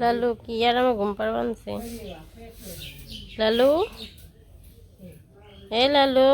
লালু কি আর আমার ঘুম পাড় বানছে লালু? এ লালু।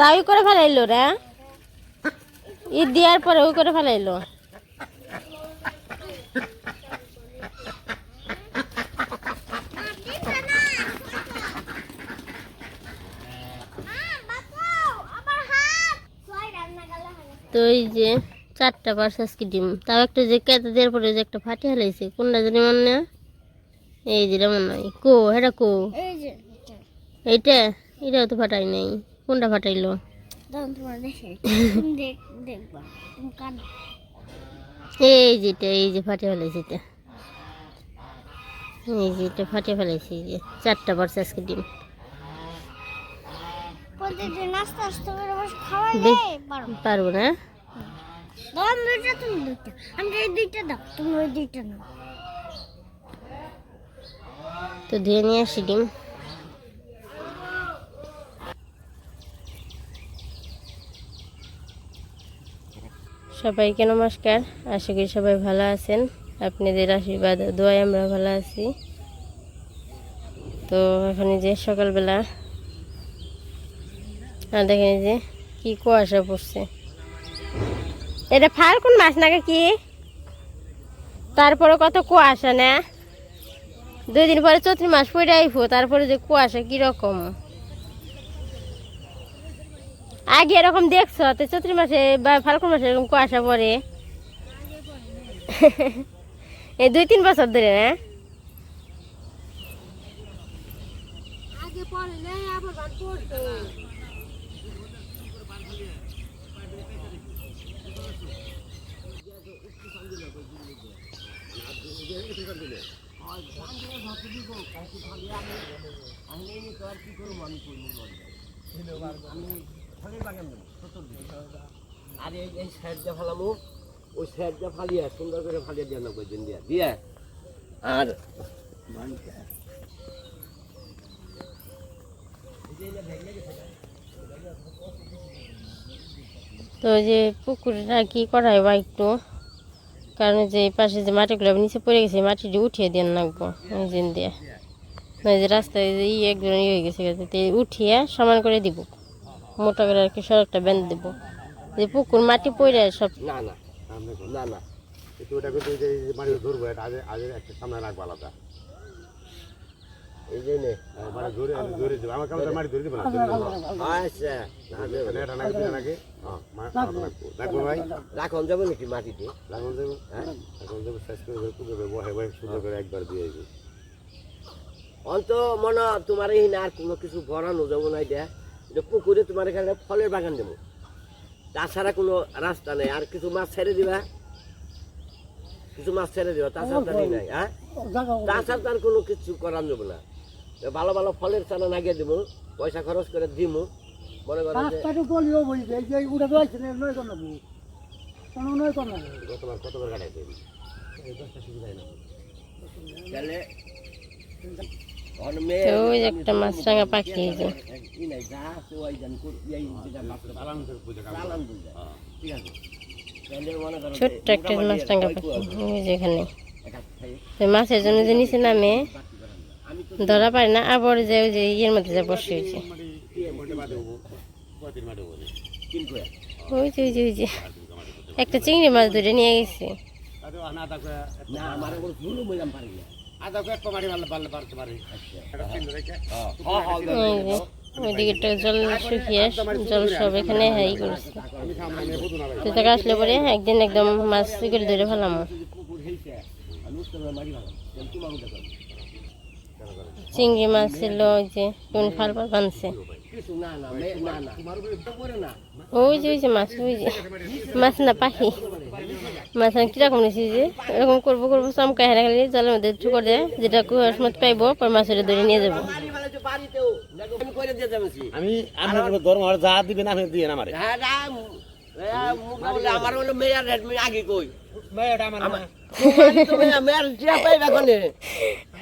তাই করে ফেলাইলো রে। ঈদ দেওয়ার পরে ওই করে ফেলাইলো। তো এই যে চারটা পার্স আজকে ডিম। তাও একটা যে কেটে দেওয়ার পরে যে একটা ফাটি হালাইছে কোনটা জানি মনে হয়? এই যে মনে হয় কো এটা কো। এইটা? এটাও তো ফাটাই নাই। কোনটা ফাটাইলো? এই যেটা এই যে ফেলেছি এই যে এটা ফাটিয়ে ফেলেছি যে চারটা পারছে আজকে ডিম প্রতিদিন আস্তে আস্তে করে বসে খাওয়াই বেশ। দেয় পারো পারব না? দাও দুইটা তুমি দুইটা। আমি এই দুইটা দাও তুমি ওই দুইটা নাও। তো ধুয়ে নিয়ে আসি ডিম। সবাইকে নমস্কার? আশা করি সবাই ভালো আছেন। আপনাদের আশীর্বাদ ও দোয়ায় আমরা ভালো আছি। তো এখন যে সকালবেলা, আর দেখেন যে কি কুয়াশা পড়ছে। এটা ফাল্গুন মাস নাকি কি? তারপরে কত কুয়াশা না? দুই দিন পরে চৈত্র মাস পরে আইফো তারপরে যে কুয়াশা কীরকম? আগে এরকম দেখছ তো চৈত্র মাসে বা ফাল্গুন মাসে এরকম কুয়াশা পড়ে। এই দুই তিন বছর ধরে না? আর এই ফালামু, ওই ফালিয়া, সুন্দর করে দিয়ে দিয়া আর তো যে পুকুরটা কি করা হয় বা একটু? কারণ যে পাশে যে মাটিগুলো নিচে পড়ে গেছে মাটিটি উঠিয়ে দিন দিয়ে। যে রাস্তায় যে ই একজন ইয়ে হয়ে গেছে উঠিয়ে সমান করে দিব। মোটা করে আর কি সড়কটা বেঁধে দিব। যে পুকুর মাটি পড়ে সব না না না না একটু ওটা কিন্তু যে মাটি ধরবো এটা আগে আগে একটা সামনে রাখব আলাদা। এই যে নে মানে ধরে ধরে দেবো। আমার কাছে মাটি ধরে দেবো না আচ্ছা না দেব এটা নাকি দিলে নাকি? রাখব রাখব ভাই। রাখন যাব নাকি মাটিতে? রাখুন হ্যাঁ? রাখুন দেবো শেষ করে ধরে পুজো বহে বহে সুন্দর করে একবার দিয়ে অন্ত মনে তোমার এই না আর কোনো কিছু ভরানো যাব না এটা। এটা পুকুরে তোমার এখানে ফলের বাগান দেবো। তাছাড়া কোনো রাস্তা নেই। আর কিছু মাছ ছেড়ে দিবা? কিছু মাছ ছেড়ে দিবা? তাছাড়া তো নাই হ্যাঁ? তাছাড়া তার কোনো কিছু করার যাব না। ভালো ভালো ফলের চানা লাগিয়ে দিব। পয়সা খরচ করে দিব মনে করো কতবার কতবার কাটাই দেবি তাহলে তো ওই একটা মাছরাঙা পাখি এই যে। ছোট্ট একটা মাছরাঙা পাখি ওই যে এখানে। মাছের জন্য যে নিচে নামে ধরা পারে না আবার যে ওই যে ইয়ের মধ্যে যে বসে হয়েছে। ওই যে ওই যে ওই যে। একটা চিংড়ি মাছ ধরে নিয়ে গেছে। না আমার রেখে হ্যাঁ। হ্যাঁ ওইদিকে জল শুকিয়ে জল সব এখানে হাই করছে। তো তাকে আসলে পরে একদিন একদম মাছ করে ধরে ফেলাম। চিংড়ি মাছ ছিল ওই যে কোন ফাল বানছে। কিছু না না না না তোমার উপরে না ওই যে ওই যে মাছ ওই যে মাছ না পাখি মাছ আমি কীরকম নিয়েছি যে এরকম করব করব চমকা হেরা খালি জলের মধ্যে একটু দেয় যেটা কুয়ার মতো পাইবো পরে মাছের ধরে নিয়ে যাব আমি আপনার দরমা যা দিবেন আপনি দিয়ে আমারে হ্যাঁ আমার হলো মেয়ার আগে কই মেয়েটা আমার মেয়ার মেয়ার পাইবা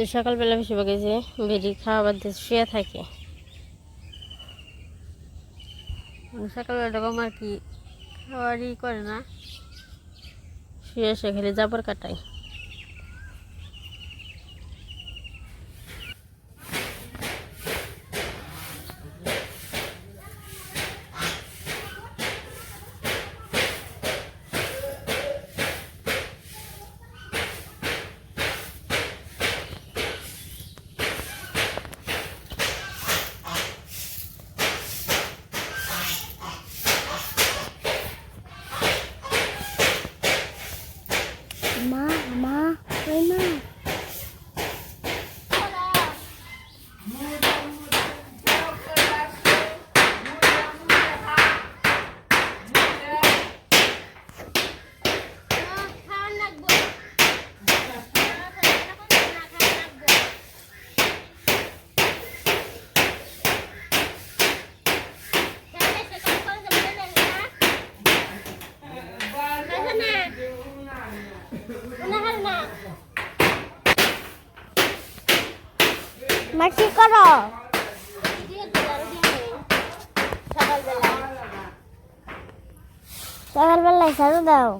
তো সকালবেলা বেশি বাকি যে বেরি খাওয়াবার দিয়ে শুয়ে থাকে। সকালবেলা এরকম আর কি খাওয়ারই করে না। শুয়ে এসে খেলে জাবর কাটায়। মা মা ওই মা মা কি করো? সকালবেলায় সারু দাও।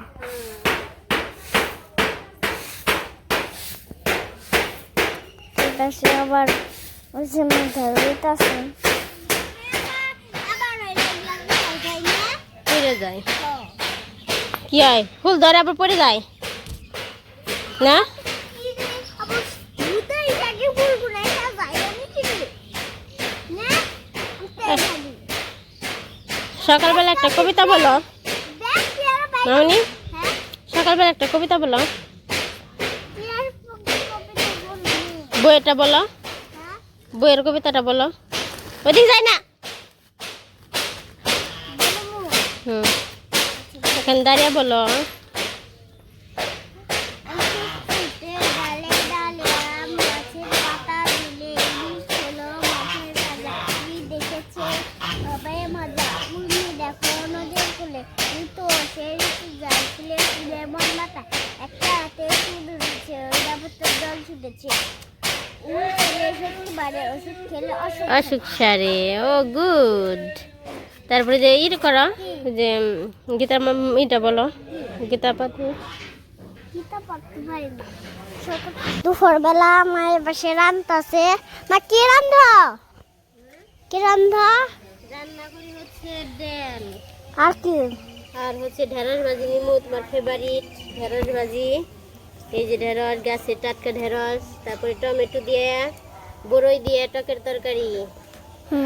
সে আবার যায়। কি হয়? ফুল ধরে আবার পড়ে যায়। না? সকালবেলা একটা কবিতা বলো। মামনি, সকালবেলা একটা কবিতা বলো। বইয়েরটা বলো। বইয়ের কবিতাটা বলো। ওদিক যায় না। হুম, এখানে দাঁড়িয়ে বলো। সেই যায় মন একটা হাতে উঠেছে ওই জল ছুটেছে অসুখ সারে ও গুড। তারপরে যে ইট করো যে গীতা ইটা বলো গীতা পাতি কিতা পড়তে দুপুর বেলা মায়ের পাশে রান্তাছে। মা কি রান্ধ? কি রান্ধ? রান্না করি হচ্ছে ডাল আর কি? আর হচ্ছে ঢেঁড়স ভাজি নিমু তোমার ফেভারিট ঢেঁড়স ভাজি। এই যে ঢেঁড়স গাছে টাটকা ঢেঁড়স তারপরে টমেটো দিয়ে বড়ই দিয়ে টকের তরকারি।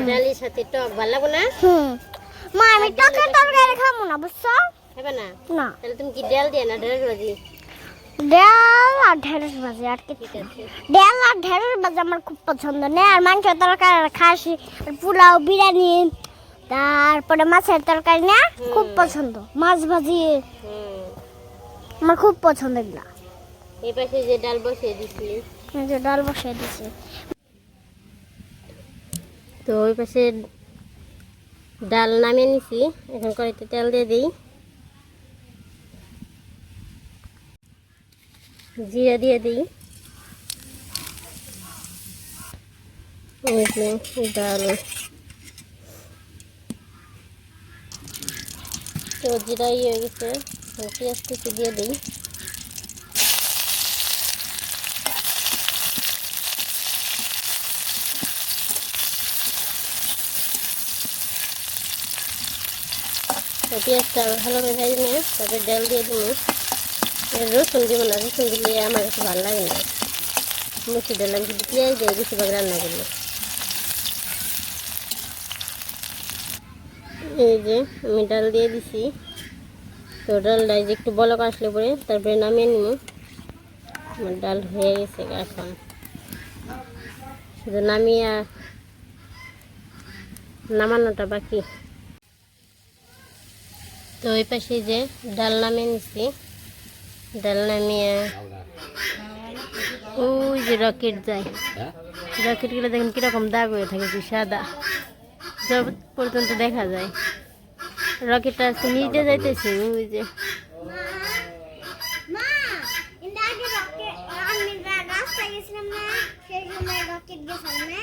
ডালের সাথে টক ভালো লাগবো না? মা আমি টকের তরকারি খাব না বুঝছ? খাবে না? না। তাহলে তুমি কি ডাল দিয়ে না ঢেঁড়স ভাজি? ডাল আর ঢেঁড়স ভাজি আর ঠিক ডাল আর ঢেঁড়স ভাজি আমার খুব পছন্দ। নেই আর মাংসের তরকারি আর খাসি আর পোলাও বিরিয়ানি তারপরে মাছের তরকারি না খুব পছন্দ। মাছ ভাজি আমার খুব পছন্দ এগুলা। এই পাশে যে ডাল বসিয়ে দিছি। যে ডাল বসিয়ে দিছি। তো ওই পাশে ডাল নামিয়ে নিছি। এখন কড়াইতে তেল দিয়ে দিই। জিরা দিয়ে দিই। ডাল তো জিরা ইয়ে হয়ে গেছে। পেঁয়াজ কুচি দিয়ে দিই। পেঁয়াজটা ভালো করে ভেজে নিয়ে তারপরে ডাল দিয়ে এর রসুন দিব না, রসুন দিলে আমার কাছে ভালো লাগে না। মুসি ডাল আমি পেঁয়াজ দিয়ে বেশিরভাগ রান্না করলে এই যে আমি ডাল দিয়ে দিছি। তো ডালটা যে একটু বলক আসলে পরে তারপরে নামিয়ে নিব। আমার ডাল হয়ে গেছে এখন। শুধু নামিয়ে নামানোটা বাকি। তো ওই পাশে যে ডাল নামিয়ে নিছি। ডাল নামিয়ে ওই যে রকেট যায়। হ্যাঁ? রকেটগুলো দেখেন কীরকম দাগ হয়ে থাকে সাদা। যত পর্যন্ত দেখা যায়। রকেটটা আজকে নিজে যাইতেছে, ওই যে। রাস্তায় গেছিলাম না, সেই সময় রকেট গেছিলাম না?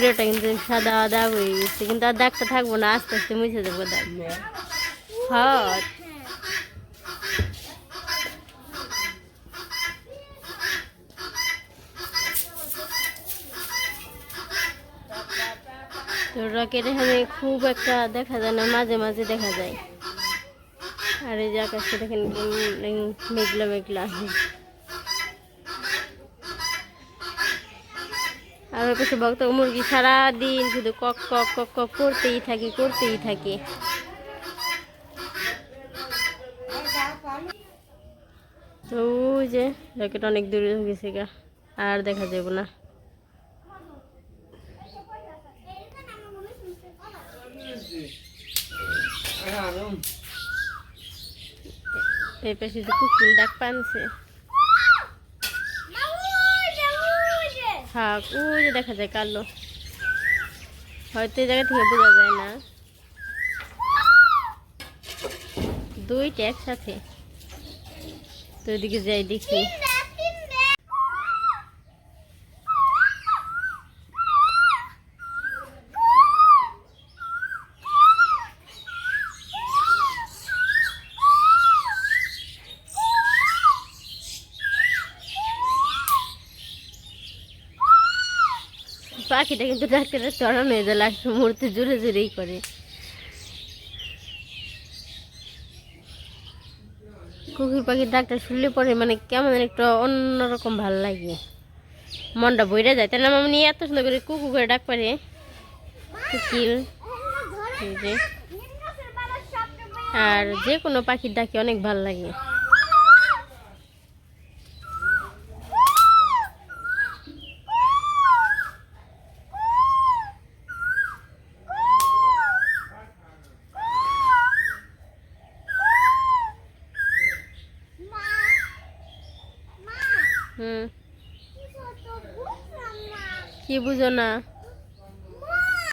পুরোটা কিন্তু সাদা দাগ হয়ে গেছে, কিন্তু আর দাগটা থাকব না, আস্তে আস্তে মুছে দেবো দাগ। হ্যাঁ তো রকেট এখানে খুব একটা দেখা যায় না, মাঝে মাঝে দেখা যায়। আর এই যে আকাশে দেখেন মেঘলা মেঘলা। আর ওর কাছে বক্ত মুরগি সারাদিন শুধু কক কক কক কক করতেই থাকি, করতেই থাকে। তো যে রকেট অনেক দূরে হয়ে গেছে গা, আর দেখা যাব না। এই পাশে যে কুকুর ডাক পানছে মা, ওই যে, হ্যাঁ ওই যে দেখা যায় কালো। হয়তো এই জায়গা থেকে বোঝা যায় না। দুইটা একসাথে। তো ওইদিকে যাই দেখি। পাখিটা কিন্তু ডাক্তারের চড়ানো হয়ে যায় লাস্ট মুহূর্তে জোরে জোরেই করে। কুকুর পাখির ডাক্তার শুনলে পরে মানে কেমন একটা অন্যরকম ভালো লাগে। মনটা বইরে যায়। তাহলে নিয়ে এত সুন্দর করে কুকু করে ডাক পারে। কুকিল আর যে কোনো পাখির ডাকে অনেক ভালো লাগে মা মা হুম কি করছ বুঝলাম না কি বুঝো না।